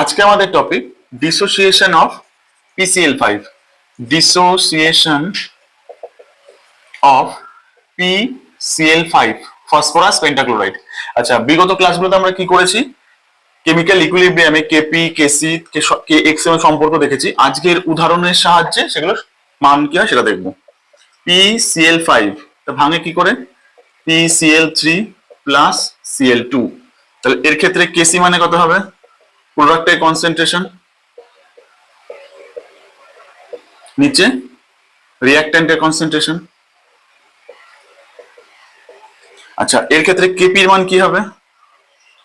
আজকে আমাদের topic dissociation of PCl five dissociation of PCl five phosphorus pentachloride আচ্ছা বিগত ক্লাসগুলোতে আমরা কি করেছি? কেমিক্যাল ইকুইলিব্রিয়ামে কেপি কেসি কে এক্সের সম্পর্ক দেখেছি। আজকের উদাহরণের সাহায্যে সেগুলো মান কি হয় সেটা দেখব। পিসিএল ফাইভ তা ভাঙে কি করে? PCl three plus Cl two তাহলে এর ক্ষেত্রে কেসি মানে কত হবে? প্রোডাক্টের কনসেন্ট্রেশন নিচে? রিয়াক্ট্যান্টের কনসেন্ট্রেশন আচ্ছা এর ক্ষেত্রে কেপির মান কি হবে?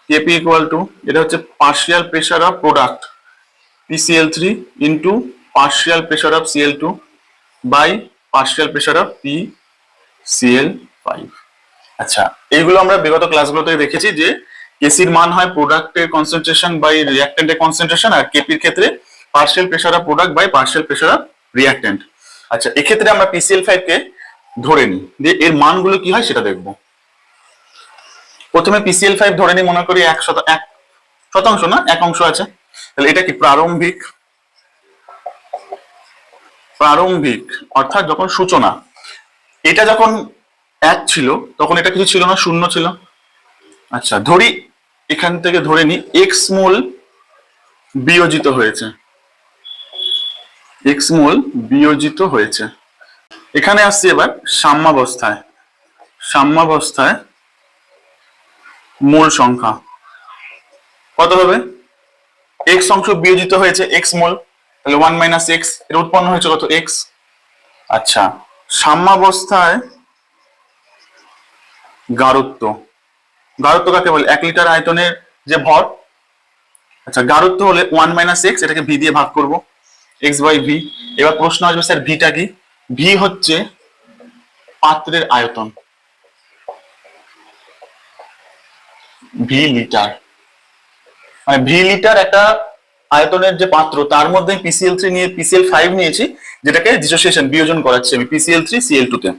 কেপি ইকুয়াল টু এটা হচ্ছে partial pressure of product PCl three into partial pressure of Cl two by partial pressure of P Cl five আচ্ছা এইগুলো আমরা বিগত ক্লাসগুলোতে দেখেছি যে কেসির মান হয় প্রোডাক্টের কনসেন্ট্রেশন বাই রিয়াক্টেন্টের কনসেন্ট্রেশন আর কেপির ক্ষেত্রে partial pressure of product by partial pressure of reactant আচ্ছা এক্ষেত্রে আমরা পিসিএল ফাইভ কে ধরে নিই। দিয়ে এর মানগুলো কি হয় সেটা দেখব। প্রথমে পিসিএল ফাইভ ধরে নিই, মনে করি এক শত, এক শতাংশ না, এক অংশ আছে। তাহলে এটা কি প্রারম্ভিক? প্রারম্ভিক, অর্থাৎ যখন সূচনা, এটা যখন এক ছিল, তখন এটা কিছু ছিল না, শূন্য ছিল। আচ্ছা ধরি এখান থেকে ধরে নি এক্স মোল বিয়োজিত হয়েছে। এক্স মোল বিয়োজিত হয়েছে। এখানে আসছি এবার সাম্যাবস্থায়। সাম্যাবস্থায় মূল সংখ্যা। কত হবে? এক্স অংশ বিয়োজিত হয়েছে এক্স মোল। তাহলে ওয়ান মাইনাস এক্সের উৎপন্ন হয়েছে কত? এক্স আচ্ছা সাম্যাবস্থায় গারত্ব গারত্ব কাকে বলে এক লিটার আয়তনের যে ভর আচ্ছা গারত্ব হলে ওয়ান মাইনাস এক্স এটাকে ভি দিয়ে ভাগ করব এক্স বাই ভি এবার প্রশ্ন আসবে, স্যার ভিটা কি? ভি হচ্ছে পাত্রের আয়তন। V litre. মানে ভি লিটার একটা আয়তনের যে পাত্র, তার মধ্যে পিসিএল থ্রি নিয়ে পিসিএল ফাইভ নিয়েছি, যেটাকে ডিসোসিয়েশন বিয়োজন করাচ্ছি আমি পিসিএল থ্রি সিএল টু তে।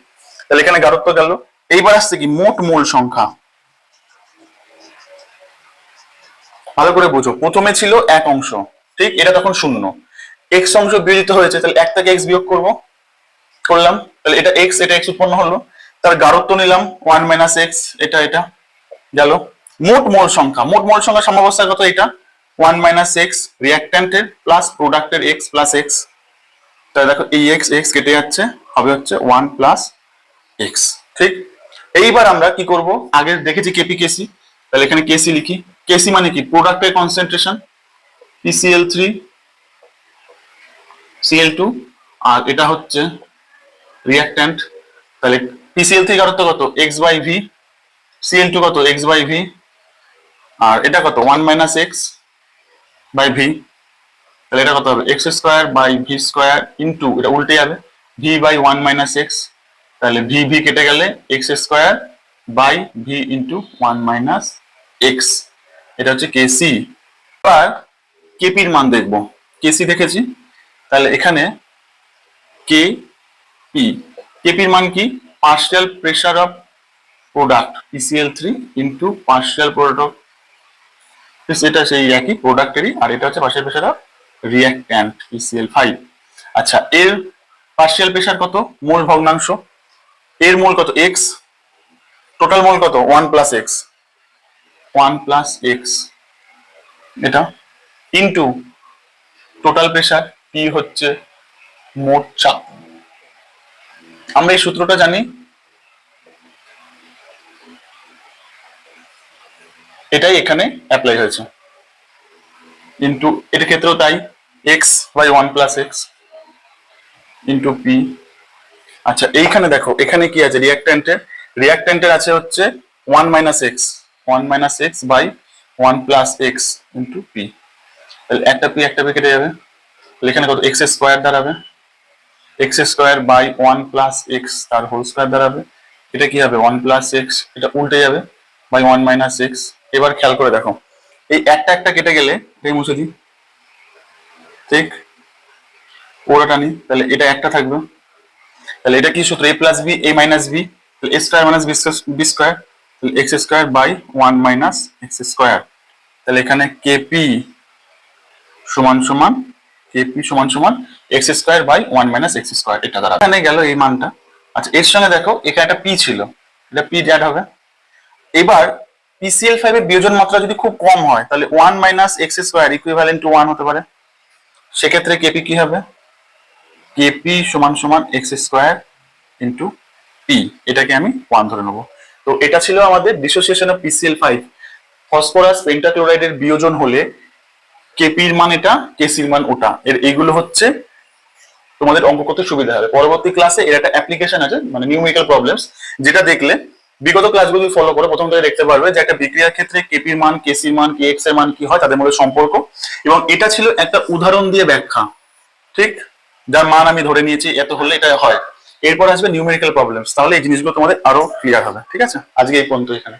তাহলে এখানে গারত্ব গেল। এইবার আসছে কি? মোট মোল সংখ্যা। ভালো করে বুঝো। প্রথমে ছিল এক অংশ। ঠিক? এটা তখন শূন্য। এক্স অংশ বিয়োজিত হয়েছে, তাহলে এক থেকে এক্স বিয়োগ করব। করলাম। তাহলে এটা এক্স এটা এক্স উৎপন্ন হলো। তার গারত্ব নিলাম ওয়ান মাইনাস এক্স এটা এটা গেল। মোট মোল সংখ্যা। মোট মোল সংখ্যা সমাবস্থায় কত এটা। ওয়ান মাইনাস এক্স রিয়াক্ট্যান্টের প্লাস প্রোডাক্টের এক্স প্লাস এক্স তাহলে দেখো, এই এক্স এক্স কেটে যাচ্ছে, হবে হচ্ছে ওয়ান প্লাস এক্স ঠিক? এইবার আমরা কি করব? আগে দেখেছি কেপি কেসি তাহলে এখানে কেসি লিখি। কেসি মানে কি? প্রোডাক্টের concentration PCl three Cl two আর এটা হচ্ছে রিয়াক্ট্যান্ট তাহলে পিসিএল থ্রি গারত্ব কত? X by V Cl two কত? এক্স বাই ভি আর এটা কত? One minus X by V তাহলে এটা কত হবে? X square by V square into এটা উল্টে যাবে। V by one minus X তাহলে ভি ভি কেটে গেলে X square by V into one minus X এটা হচ্ছে কেসি এবার কেপির মান দেখব। কেসি দেখেছি। তাহলে এখানে কে পি কেপির মান কি? Partial pressure of product PCl three into partial product এটা সেই একই প্রোডাক্টেরই আর এটা হচ্ছে partial pressure of reactant PCl five আচ্ছা এর পার্শিয়াল প্রেশার কত? মোল ভগ্নাংশ। এর মোল কত? এক্স টোটাল মোল কত? One plus X one plus X এটা ইন্টু টোটাল প্রেশার পি হচ্ছে মোট চাপ। আমরা এই সূত্রটা জানি। এটাই এখানে অ্যাপ্লাই হয়েছে। ইন্টু এটার ক্ষেত্রেও তাই X by one plus X into P আচ্ছা এইখানে দেখো, এখানে কি আছে? রিয়াক্ট্যান্টের রিয়াক্ট্যান্টের আছে হচ্ছে one minus X one minus X by one plus X into P তাহলে একটা পি একটা পি কেটে যাবে। তাহলে এখানে কত? এক্স স্কোয়ার দাঁড়াবে। X square by one plus X তার হোল স্কোয়ার দাঁড়াবে। এটা কি হবে? ওয়ান প্লাস এক্স এটা উল্টে যাবে বাই ওয়ান মাইনাস এক্স এবার খেয়াল করে দেখো। এই একটা একটা কেটে গেলে, এই মুছে দিই। ঠিক? ওরা টানি তাহলে এটা একটা থাকবে। তাহলে এটা কি সূত্র? A plus B A minus B A square minus B square তাহলে X square by one minus X square তাহলে এখানে কেপি সমান সমান কেপি সমান সমান X square by one minus X square এটা দ্বারা এখানে গেল এই মানটা। আচ্ছা এর সঙ্গে দেখো, এখানে একটা পি ছিল। এটা পি অ্যাড হবে। এবার পিসিএল ফাইভ এর বিয়োজন মাত্রা যদি খুব কম হয়, তাহলে one minus X square equivalent to one হতে পারে। সেক্ষেত্রে কেপি কি হবে? কেপি সমান সমান এক্স স্কোয়ার ইন্টু পি এটাকে আমি ওয়ান ধরে নেব। তো এটা ছিল আমাদের dissociation of PCl five phosphorus পেন্টাক্লোরাইডের বিয়োজন হলে কেপির মান এটা কেসির মান ওটা। এর এইগুলো হচ্ছে তোমাদের অঙ্ক করতে সুবিধা হবে। পরবর্তী ক্লাসে এর একটা অ্যাপ্লিকেশন আছে মানে নিউমেরিক্যাল প্রবলেমস যেটা দেখলে বিগত ক্লাসগুলো ফলো করে, প্রথম থেকে দেখতে পারবে যে একটা বিক্রিয়ার ক্ষেত্রে কেপির মান কেসির মান কে এক্সের মান কি হয়, তাদের মধ্যে সম্পর্ক। এবং এটা ছিল একটা উদাহরণ দিয়ে ব্যাখ্যা, ঠিক? যার মান আমি ধরে নিয়েছি, এত হলে এটা হয়। এরপর আসবে নিউমেরিক্যাল প্রবলেমস তাহলে এই জিনিসগুলো তোমাদের আরও ক্লিয়ার হবে, ঠিক আছে? আজকে এই পর্যন্ত এখানে।